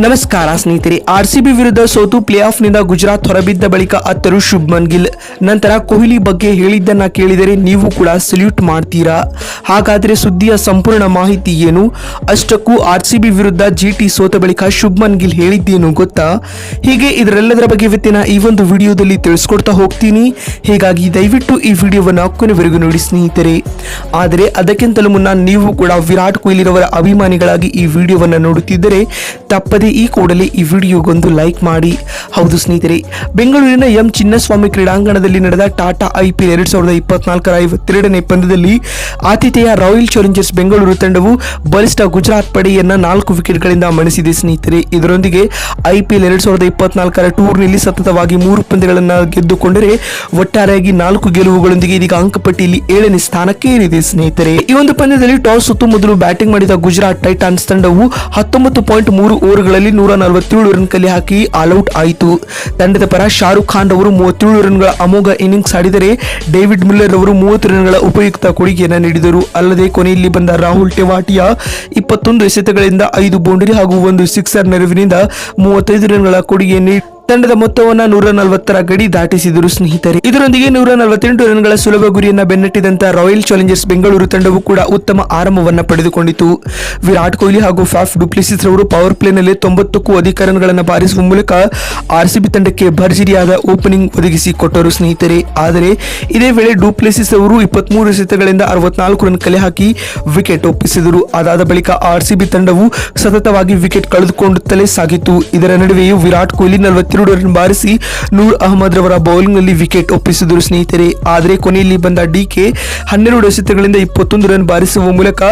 ನಮಸ್ಕಾರ ಸ್ನೇಹಿತರೆ R C B ವಿರುದ್ಧ ಸೋತು ಪ್ಲೇ ಆಫ್ನಿಂದ ಗುಜರಾತ್ ಹೊರಬಿದ್ದ ಬಳಿಕ ಅತ್ತರು ಶುಭ್ಮನ್ ಗಿಲ್. ನಂತರ ಕೊಹ್ಲಿ ಬಗ್ಗೆ ಹೇಳಿದ್ದನ್ನ ಕೇಳಿದರೆ ನೀವು ಕೂಡ ಸಲ್ಯೂಟ್ ಮಾಡ್ತೀರಾ? ಹಾಗಾದರೆ ಸುದ್ದಿಯ ಸಂಪೂರ್ಣ ಮಾಹಿತಿ ಏನು? ಅಷ್ಟಕ್ಕೂ ಆರ್ ಸಿ ಬಿ ವಿರುದ್ಧ ಜಿ ಟಿ ಸೋತ ಬಳಿಕ ಶುಭ್ಮನ್ ಗಿಲ್ ಹೇಳಿದ್ದೇನು ಗೊತ್ತಾ? ಹೀಗೆ ಇದರೆಲ್ಲದರ ಬಗ್ಗೆ ಇವತ್ತಿನ ಈ ಒಂದು ವಿಡಿಯೋದಲ್ಲಿ ತಿಳಿಸ್ಕೊಡ್ತಾ ಹೋಗ್ತೀನಿ. ಹೀಗಾಗಿ ದಯವಿಟ್ಟು ಈ ವಿಡಿಯೋವನ್ನು ಕೊನೆವರೆಗೂ ನೋಡಿ ಸ್ನೇಹಿತರೆ. ಆದರೆ ಅದಕ್ಕಿಂತಲೂ ಮುನ್ನ ನೀವು ಕೂಡ ವಿರಾಟ್ ಕೊಹ್ಲಿರವರ ಅಭಿಮಾನಿಗಳಾಗಿ ಈ ವಿಡಿಯೋವನ್ನು ನೋಡುತ್ತಿದ್ದರೆ ತಪ್ಪದೆ ಈ ಕೂಡಲೇ ಈ ವಿಡಿಯೋಗೊಂದು ಲೈಕ್ ಮಾಡಿ. ಹೌದು ಸ್ನೇಹಿತರೆ, ಬೆಂಗಳೂರಿನ ಎಂ ಚಿನ್ನಸ್ವಾಮಿ ಕ್ರೀಡಾಂಗಣದಲ್ಲಿ ನಡೆದ ಟಾಟಾ ಐಪಿಎಲ್ ಎರಡು ಸಾವಿರದ ಇಪ್ಪತ್ನಾಲ್ಕರ ಐವತ್ತೆರಡನೇ ಪಂದ್ಯದಲ್ಲಿ ಆತಿಥೇಯ ರಾಯಲ್ ಚಾಲೆಂಜರ್ಸ್ ಬೆಂಗಳೂರು ತಂಡವು ಬಲಿಷ್ಠ ಗುಜರಾತ್ ಪಡೆಯನ್ನ ನಾಲ್ಕು ವಿಕೆಟ್ಗಳಿಂದ ಮಣಿಸಿದೆ ಸ್ನೇಹಿತರೆ. ಇದರೊಂದಿಗೆ ಐಪಿಎಲ್ ಎರಡ್ ಸಾವಿರದ ಇಪ್ಪತ್ನಾಲ್ಕರ ಸತತವಾಗಿ ಮೂರು ಪಂದ್ಯಗಳನ್ನು ಗೆದ್ದುಕೊಂಡರೆ ಒಟ್ಟಾರೆಯಾಗಿ ನಾಲ್ಕು ಗೆಲುವುಗಳೊಂದಿಗೆ ಇದೀಗ ಅಂಕಪಟ್ಟಿಯಲ್ಲಿ ಏಳನೇ ಸ್ಥಾನಕ್ಕೆ ಏರಿದೆ ಸ್ನೇಹಿತರೆ. ಈ ಒಂದು ಪಂದ್ಯದಲ್ಲಿ ಟಾಸ್ ಮೊದಲು ಬ್ಯಾಟಿಂಗ್ ಮಾಡಿದ ಗುಜರಾತ್ ಟೈಟಾನ್ಸ್ ತಂಡವು ಹತ್ತೊಂಬತ್ತು ಪಾಯಿಂಟ್ ಮೂರು ಓವರ್ಗಳಲ್ಲಿ ನೂರ ನಲವತ್ತೇಳು ರನ್ ಕಲೆ ಹಾಕಿ ಆಲ್ಔಟ್ ಆಯಿತು. ತಂಡದ ಪರ ಶಾರುಖ್ ಖಾನ್ ಅವರು ಮೂವತ್ತೇಳು ರನ್ಗಳ ಅಮೋಘ ಇನ್ನಿಂಗ್ಸ್ ಆಡಿದರೆ ಡೇವಿಡ್ ಮಿಲ್ಲರ್ ಅವರು ಮೂವತ್ತು ರನ್ಗಳ ಉಪಯುಕ್ತ ಕೊಡುಗೆಯನ್ನು ನೀಡಿದರು. ಅಲ್ಲದೆ ಕೊನೆಯಲ್ಲಿ ಬಂದ ರಾಹುಲ್ ಟೆವಾಟಿಯಾ ಇಪ್ಪತ್ತೊಂದು ಎಸೆತಗಳಿಂದ ಐದು ಬೌಂಡರಿ ಹಾಗೂ ಒಂದು ಸಿಕ್ಸರ್ ನೆರವಿನಿಂದ ಮೂವತ್ತೈದು ರನ್ಗಳ ಕೊಡುಗೆ ನೀಡಿ ತಂಡದ ಮೊತ್ತವನ್ನ ನೂರ ನಲವತ್ತರ ಗಡಿ ದಾಟಿಸಿದರು ಸ್ನೇಹಿತರೆ. ಇದರೊಂದಿಗೆ ನೂರ ನಲವತ್ತೆಂಟು ರನ್ಗಳ ಸುಲಭ ಗುರಿಯನ್ನ ಬೆನ್ನಟ್ಟಿದಂತ ರಾಯಲ್ ಚಾಲೆಂಜರ್ಸ್ ಬೆಂಗಳೂರು ತಂಡವು ಕೂಡ ಉತ್ತಮ ಆರಂಭವನ್ನ ಪಡೆದುಕೊಂಡಿತು. ವಿರಾಟ್ ಕೊಹ್ಲಿ ಹಾಗೂ ಫಾಫ್ ಡುಪ್ಲಿಸಿಸ್ ರವರು ಪವರ್ ಪ್ಲೇನಲ್ಲಿ ತೊಂಬತ್ತಕ್ಕೂ ಅಧಿಕ ರನ್ಗಳನ್ನು ಬಾರಿಸುವ ಮೂಲಕ ಆರ್ಸಿಬಿ ತಂಡಕ್ಕೆ ಭರ್ಜರಿಯಾದ ಓಪನಿಂಗ್ ಒದಗಿಸಿ ಕೊಟ್ಟರು ಸ್ನೇಹಿತರೆ. ಆದರೆ ಇದೇ ವೇಳೆ ಡುಪ್ಲೆಸಿಸ್ ಅವರು ಇಪ್ಪತ್ಮೂರು ಎಸೆತಗಳಿಂದ ಅರವತ್ನಾಲ್ಕು ರನ್ ಕಲೆ ಹಾಕಿ ವಿಕೆಟ್ ಒಪ್ಪಿಸಿದರು. ಅದಾದ ಬಳಿಕ ಆರ್ಸಿಬಿ ತಂಡವು ಸತತವಾಗಿ ವಿಕೆಟ್ ಕಳೆದುಕೊಂಡುತ್ತಲೇ ಸಾಗಿತು ಇದರ ನಡುವೆಯೂ ವಿರಾಟ್ ಕೊಹ್ಲಿ ನಲವತ್ತೆರಡು ರನ್ ಬಾರಿಸಿ ನೂರ್ ಅಹಮದ್ ರವರ ಬೌಲಿಂಗ್ನಲ್ಲಿ ವಿಕೆಟ್ ಒಪ್ಪಿಸಿದರು ಸ್ನೇಹಿತರೆ. ಆದರೆ ಕೊನೆಯಲ್ಲಿ ಬಂದ ಡಿಕೆ ಹನ್ನೆರಡು ಎಸೆತಗಳಿಂದ ಇಪ್ಪತ್ತೊಂದು ರನ್ ಬಾರಿಸುವ ಮೂಲಕ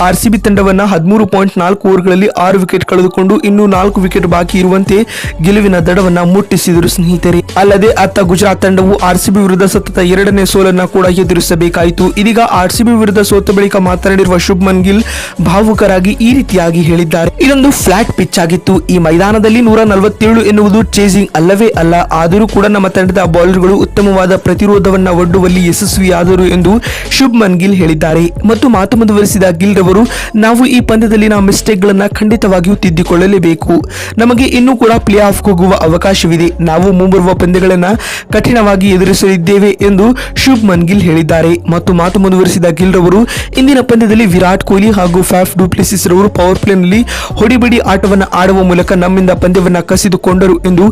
ಆರ್ಸಿಬಿ ತಂಡವನ್ನು ಹದಿಮೂರು ಪಾಯಿಂಟ್ ನಾಲ್ಕು ಓವರ್ಗಳಲ್ಲಿ ಆರು ವಿಕೆಟ್ ಕಳೆದುಕೊಂಡು ಇನ್ನೂ ನಾಲ್ಕು ವಿಕೆಟ್ ಬಾಕಿ ಇರುವಂತೆ ಗೆಲುವಿನ ದಡವನ್ನು ಮುಟ್ಟಿಸಿದರು ಸ್ನೇಹಿತರೆ. ಅಲ್ಲದೆ ಅತ್ತ ಗುಜರಾತ್ ತಂಡವು ಆರ್ಸಿಬಿ ವಿರುದ್ಧ ಸತತ ಎರಡನೇ ಸೋಲನ್ನ ಕೂಡ ಎದುರಿಸಬೇಕಾಯಿತು. ಇದೀಗ ಆರ್ಸಿಬಿ ವಿರುದ್ಧ ಸೋತ ಬಳಿಕ ಮಾತನಾಡಿರುವ ಶುಭ್ಮನ್ ಗಿಲ್ ಭಾವುಕರಾಗಿ ಈ ರೀತಿಯಾಗಿ ಹೇಳಿದ್ದಾರೆ. ಇದೊಂದು ಫ್ಲಾಟ್ ಪಿಚ್ ಆಗಿತ್ತು. ಈ ಮೈದಾನದಲ್ಲಿ ನೂರ ನಲವತ್ತೇಳು ಎನ್ನುವುದು ಚೇಸಿಂಗ್ ಅಲ್ಲವೇ ಅಲ್ಲ, ಆದರೂ ಕೂಡ ನಮ್ಮ ತಂಡದ ಬೌಲರ್ಗಳು ಉತ್ತಮವಾದ ಪ್ರತಿರೋಧವನ್ನು ಒಡ್ಡುವಲ್ಲಿ ಯಶಸ್ವಿಯಾದರು ಎಂದು ಶುಭ್ಮನ್ ಗಿಲ್ ಹೇಳಿದ್ದಾರೆ. ಮತ್ತು ಮಾತು ಮುಂದುವರಿಸಿದ ಗಿಲ್ ರವರು, ನಾವು ಈ ಪಂದ್ಯದಲ್ಲಿನ ಮಿಸ್ಟೇಕ್ಗಳನ್ನು ಖಂಡಿತವಾಗಿಯೂ ತಿದ್ದಿಕೊಳ್ಳಲೇಬೇಕು. ನಮಗೆ ಇನ್ನೂ ಕೂಡ ಪ್ಲೇ ಆಫ್ ಹೋಗುವ ಅವಕಾಶವಿದೆ. ನಾವು ಮುಂಬರುವ ಪಂದ್ಯಗಳನ್ನು ಕಠಿಣವಾಗಿ ಎದುರಿಸಲಿದ್ದೇವೆ ಎಂದು ಶುಭ್ಮನ್ ಗಿಲ್ ಹೇಳಿದ್ದಾರೆ. ಮತ್ತು ಮಾತು ಮುಂದುವರಿಸಿದ ಗಿಲ್ ರವರು, ಇಂದಿನ ಪಂದ್ಯದಲ್ಲಿ ವಿರಾಟ್ ಕೊಹ್ಲಿ ಹಾಗೂ ಫ್ಯಾಫ್ ಡುಪ್ಲೆಸಿಸ್ ರವರು ಪವರ್ ಪ್ಲೇನಲ್ಲಿ ಹೊಡಿಬಿಡಿ ಆಟವನ್ನು ಆಡುವ ಮೂಲಕ ನಮ್ಮಿಂದ ಪಂದ್ಯವನ್ನು ಕಸಿದುಕೊಂಡರು ಎಂದು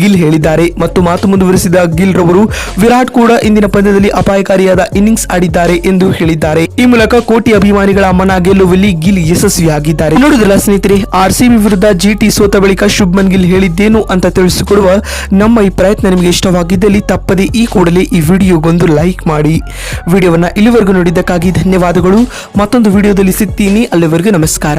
ಗಿಲ್ ಹೇಳಿದ್ದಾರೆ ಮತ್ತು ಮಾತು ಮುಂದುವರಿಸಿದ ಗಿಲ್ ರವರು ವಿರಾಟ್ ಕೂಡ ಇಂದಿನ ಪಂದ್ಯದಲ್ಲಿ ಅಪಾಯಕಾರಿಯಾದ ಇನ್ನಿಂಗ್ಸ್ ಆಡಿದ್ದಾರೆ ಎಂದು ಹೇಳಿದ್ದಾರೆ. ಈ ಮೂಲಕ ಕೋಟಿ ಅಭಿಮಾನಿಗಳ ಮನ ಗೆಲ್ಲುವಲ್ಲಿ ಗಿಲ್ ಯಶಸ್ವಿಯಾಗಿದ್ದಾರೆ. ನೋಡಿದ್ರಲ್ಲ ಸ್ನೇಹಿತರೆ ಆರ್ ಸಿ ಬಿ ವಿರುದ್ಧ ಜಿಟಿ ಸೋತ ಬಳಿಕ ಶುಭ್ಮನ್ ಗಿಲ್ ಹೇಳಿದ್ದೇನು ಅಂತ ತಿಳಿಸಿಕೊಡುವ ನಮ್ಮ ಈ ಪ್ರಯತ್ನ ನಿಮಗೆ ಇಷ್ಟವಾಗಿದ್ದಲ್ಲಿ ತಪ್ಪದೆ ಈ ಕೂಡಲೇ ಈ ವಿಡಿಯೋಗೊಂದು ಲೈಕ್ ಮಾಡಿ. ವಿಡಿಯೋವನ್ನು ಇಲ್ಲಿವರೆಗೂ ನೋಡಿದ್ದಕ್ಕಾಗಿ ಧನ್ಯವಾದಗಳು. ಮತ್ತೊಂದು ವಿಡಿಯೋದಲ್ಲಿ ಸಿಗ್ತೀನಿ. ಅಲ್ಲಿವರೆಗೂ ನಮಸ್ಕಾರ.